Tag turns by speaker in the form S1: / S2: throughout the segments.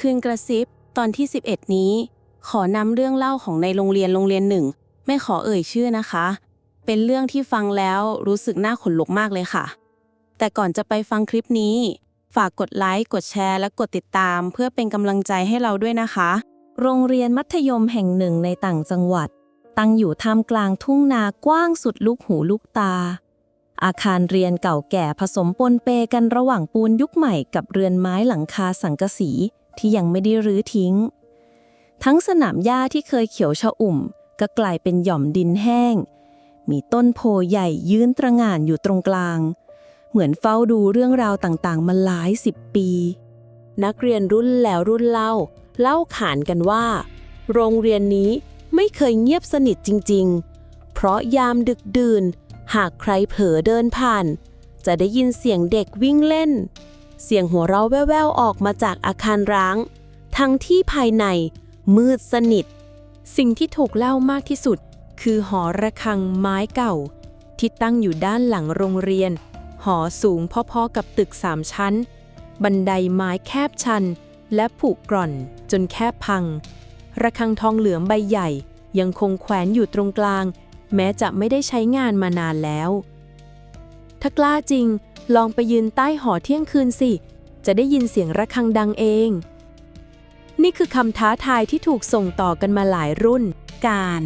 S1: คืนกระซิบ ตอนที่ 11 นี้ ขอนำเรื่องเล่าของในโรงเรียนโรงเรียนหนึ่ง ไม่ขอเอ่ยชื่อนะคะ เป็นเรื่องที่ฟังแล้วรู้สึกน่าขนลุกมากเลยค่ะ แต่ก่อนจะไปฟังคลิปนี้ ฝากกดไลค์ กดแชร์ และกดติดตาม เพื่อเป็นกำลังใจให้เราด้วยนะคะ
S2: โรงเรียนมัธยมแห่งหนึ่งในต่างจังหวัด ตั้งอยู่ท่ามกลางทุ่งนากว้างสุดลูกหูลูกตาอาคารเรียนเก่าแก่ผสมปนเปกันระหว่างปูนยุคใหม่กับเรือนไม้หลังคาสังกะสี ที่ยังไม่ได้รื้อทิ้ง ทั้งสนามหญ้าที่เคยเขียวชอุ่ม ก็กลายเป็นหย่อมดินแห้ง มีต้นโพใหญ่ยืนตระง่านอยู่ตรงกลาง เหมือนเฝ้าดูเรื่องราวต่างๆ มาหลายสิบปี
S1: นักเรียนรุ่นแล้วรุ่นเล่า เล่าขานกันว่า โรงเรียนนี้ไม่เคยเงียบสนิทจริง ๆ เพราะยามดึกดื่น หากใครเผลอเดินผ่าน จะได้ยินเสียงเด็กวิ่งเล่น เสียงหัวเราะแว่วๆออกมาจากอาคารร้าง ทั้งที่ภายในมืดสนิท สิ่งที่ถูกเล่ามากที่สุด คือหอระฆังไม้เก่า ที่ตั้งอยู่ด้านหลังโรงเรียน หอสูงพอๆกับตึกสามชั้น บันไดไม้แคบชัน และผุกร่อนจนแคบพัง ระฆังทองเหลืองใบใหญ่ยังคงแขวนอยู่ตรงกลาง แม้จะไม่ได้ใช้งานมานานแล้ว ถ้ากล้าจริง ลองไปยืนใต้หอเที่ยงคืนสิ จะได้ยินเสียงระฆังดังเอง นี่คือคำท้าทายที่ถูกส่งต่อกันมาหลายรุ่น การ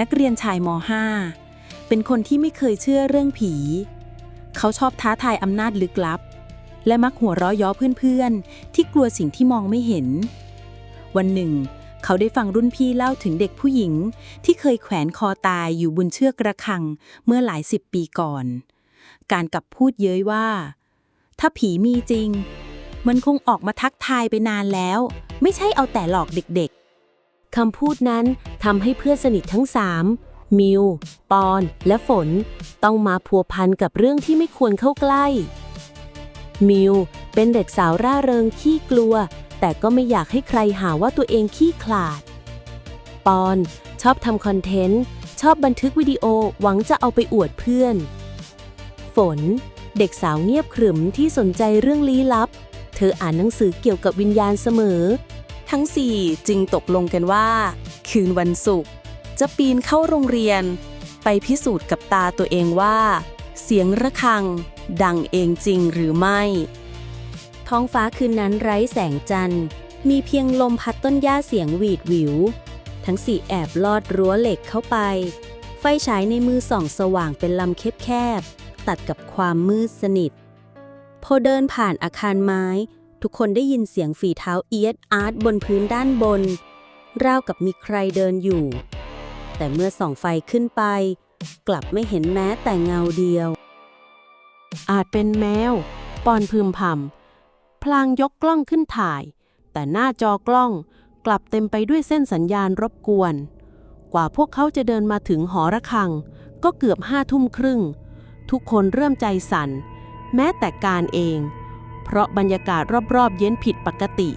S1: นักเรียนชายม .5 เป็นคนที่ไม่เคยเชื่อเรื่องผี เขาชอบท้าทายอำนาจลึกลับ และมักหัวเราะย้อเพื่อนๆ ที่กลัวสิ่งที่มองไม่เห็น วันหนึ่ง เขาได้ฟังรุ่นพี่เล่าถึงเด็กผู้หญิง ที่เคยแขวนคอตายอยู่บนเชือกระฆังเมื่อหลายสิบปีก่อน การกลับพูดเย้ยว่า ถ้าผีมีจริง มันคงออกมาทักทายไปนานแล้ว ไม่ใช่เอาแต่หลอกเด็กๆคำพูดนั้นทำให้เพื่อนสนิททั้งสามมิว ปอน และฝน ต้องมาพัวพันกับเรื่องที่ไม่ควรเข้าใกล้ มิว เป็นเด็กสาวร่าเริงขี้กลัว แต่ก็ไม่อยากให้ใครหาว่าตัวเองขี้ขลาด ปอน ชอบทำคอนเทนต์ ชอบบันทึกวิดีโอหวังจะเอาไปอวดเพื่อน ฝน เด็กสาวเงียบขรึมที่สนใจเรื่องลี้ลับ เธออ่านหนังสือเกี่ยวกับวิญญาณเสมอ ทั้งสี่จึงตกลงกันว่า คืนวันศุกร์จะปีนเข้าโรงเรียน ไปพิสูจน์กับตาตัวเองว่า เสียงระฆัง ดังเองจริงหรือไม่ ท้องฟ้าคืนนั้นไร้แสงจันทร์ มีเพียงลมพัดต้นหญ้าเสียงหวีดหวิว ทั้งสี่แอบลอดรั้วเหล็กเข้าไป ไฟฉายในมือส่องสว่างเป็นลำแคบๆ ตัดกับความมืดสนิท พอเดินผ่านอาคารไม้ ทุกคนได้ยินเสียงฝีเท้าเอียดอาร์ตบนพื้นด้านบน ราวกับมีใครเดินอยู่ แต่เมื่อส่องไฟขึ้นไป กลับไม่เห็นแม้แต่เงาเดียว อาจเป็นแมว ปอนพึมพำพลางยกกล้องขึ้นถ่าย แต่หน้าจอกล้องกลับเต็มไปด้วยเส้นสัญญาณรบกวน กว่าพวกเขาจะเดินมาถึงหอระฆัง ก็เกือบห้าทุ่มครึ่ง ทุกคนเริ่มใจสั่น แม้แต่การเอง เพราะบรรยากาศรอบๆ เย็นผิดปกติ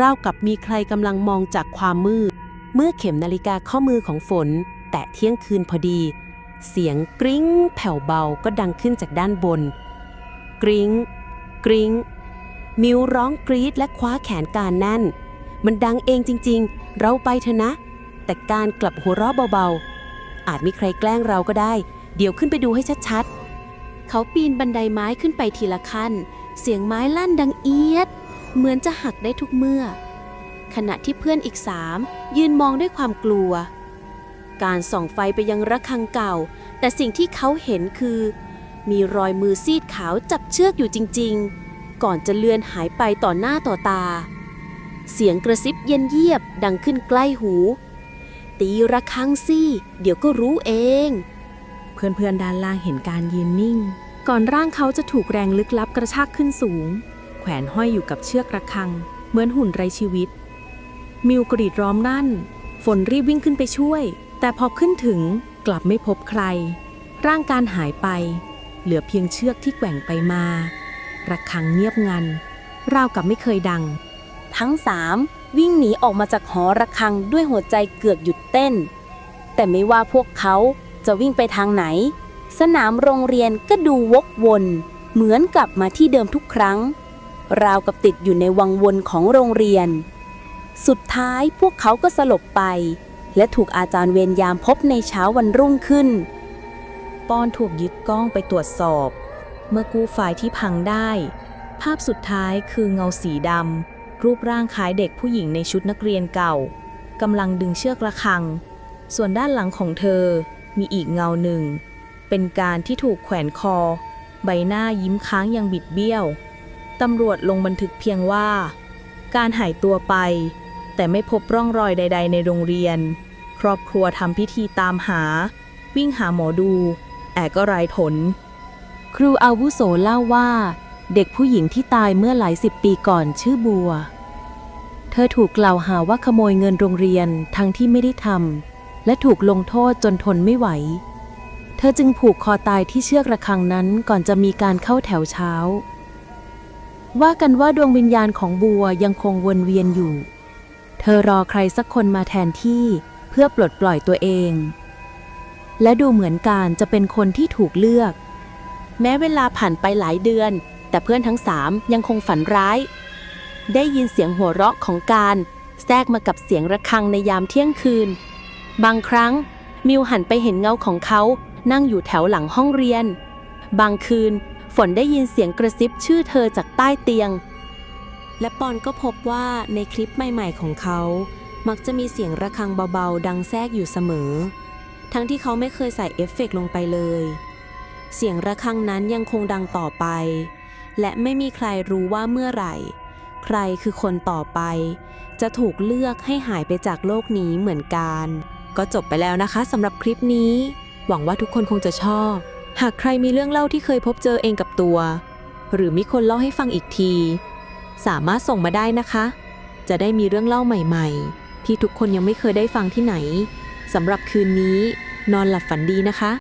S1: ราวกับมีใครกำลังมองจากความมืด เมื่อเข็มนาฬิกาข้อมือของฝน แตะเที่ยงคืนพอดี เสียงกริ้ง แผ่วเบาก็ดังขึ้นจากด้านบน กริ้ง กริ้ง มิวร้องกรีดและคว้าแขนการแน่น มันดังเองจริง ๆ เราไปเถอะนะ แต่การกลับหัวเราะเบาๆ อาจมีใครแกล้งเราก็ได้ เดี๋ยวขึ้นไปดูให้ชัดๆ เขาปีนบันไดไม้ขึ้นไปทีละขั้น เสียงไม้ลั่นดังเอียด เหมือนจะหักได้ทุกเมื่อ ขณะที่เพื่อนอีกสามยืนมองด้วยความกลัว การส่องไฟไปยังระฆังเก่า แต่สิ่งที่เขาเห็นคือ มีรอยมือซีดขาวจับเชือกอยู่จริง ๆ ก่อนจะเลือนหายไปต่อหน้าต่อตา เสียงกระซิบเย็นเยียบดังขึ้นใกล้หู ตีระฆังสิเดี๋ยวก็รู้เอง พื่อนๆด้านล่างเห็นการยืนนิ่ง ก่อนร่างเขาจะถูกแรงลึกลับกระชากขึ้นสูง แขวนห้อยอยู่กับเชือกระฆัง เหมือนหุ่นไร้ชีวิต มิวกรีดร้องนั่น ฝนรีบวิ่งขึ้นไปช่วย แต่พอขึ้นถึงกลับไม่พบใคร ร่างการหายไป เหลือเพียงเชือกที่แกว่งไปมาระฆังเงียบงัน ราวกับไม่เคยดัง ทั้งสามวิ่งหนีออกมาจากหอระฆังด้วยหัวใจเกือบหยุดเต้น แต่ไม่ว่าพวกเขา จะวิ่งไปทางไหน สนามโรงเรียนก็ดูวกวน เหมือนกลับมาที่เดิมทุกครั้ง ราวกับติดอยู่ในวังวนของโรงเรียน สุดท้ายพวกเขาก็สลบไป และถูกอาจารย์เวรยามพบในเช้าวันรุ่งขึ้น
S2: ปอนถูกยึดกล้องไปตรวจสอบ เมื่อกู้ไฟล์ที่พังได้ ภาพสุดท้ายคือเงาสีดำรูปร่างคล้ายเด็กผู้หญิงในชุดนักเรียนเก่ากำลังดึงเชือกระฆัง ส่วนด้านหลังของเธอ มีอีกเงาหนึ่ง เป็นการที่ถูกแขวนคอ ใบหน้ายิ้มค้างยังบิดเบี้ยว ตำรวจลงบันทึกเพียงว่า การหายตัวไป แต่ไม่พบร่องรอยใด ๆ ในโรงเรียน ครอบครัวทำพิธีตามหา วิ่งหาหมอดูแต่ก็ไร้ผล
S1: ครูอาวุโสเล่าว่า เด็กผู้หญิงที่ตายเมื่อหลายสิบปีก่อนชื่อบัว เธอถูกกล่าวหาว่าขโมยเงินโรงเรียนทั้งที่ไม่ได้ทำ และถูกลงโทษจนทนไม่ไหว เธอจึงผูกคอตายที่เชือกระฆังนั้นก่อนจะมีการเข้าแถวเช้า ว่ากันว่าดวงวิญญาณของบัวยังคงวนเวียนอยู่ เธอรอใครสักคนมาแทนที่เพื่อปลดปล่อยตัวเอง และดูเหมือนการจะเป็นคนที่ถูกเลือก แม้เวลาผ่านไปหลายเดือน แต่เพื่อนทั้งสามยังคงฝันร้าย ได้ยินเสียงหัวเราะของการแทรกมากับเสียงระฆังในยามเที่ยงคืน บางครั้งมิวหันไปเห็นเงาของเขานั่งอยู่แถวหลังห้องเรียน บางคืนฝนได้ยินเสียงกระซิบชื่อเธอจากใต้เตียง และปอนก็พบว่าในคลิปใหม่ ๆ ของเขา มักจะมีเสียงระฆังเบาๆ ดังแทรกอยู่เสมอ ทั้งที่เขาไม่เคยใส่เอฟเฟกต์ลงไปเลย เสียงระฆังนั้นยังคงดังต่อไป และไม่มีใครรู้ว่าเมื่อไหร่ ใครคือคนต่อไป จะถูกเลือกให้หายไปจากโลกนี้เหมือนกัน ก็จบไปแล้วนะคะสำหรับคลิปนี้ หวังว่าทุกคนคงจะชอบ หากใครมีเรื่องเล่าที่เคยพบเจอเองกับตัว หรือมีคนเล่าให้ฟังอีกที สามารถส่งมาได้นะคะ จะได้มีเรื่องเล่าใหม่ๆ ที่ทุกคนยังไม่เคยได้ฟังที่ไหนสำหรับคืนนี้ นอนหลับฝันดีนะคะ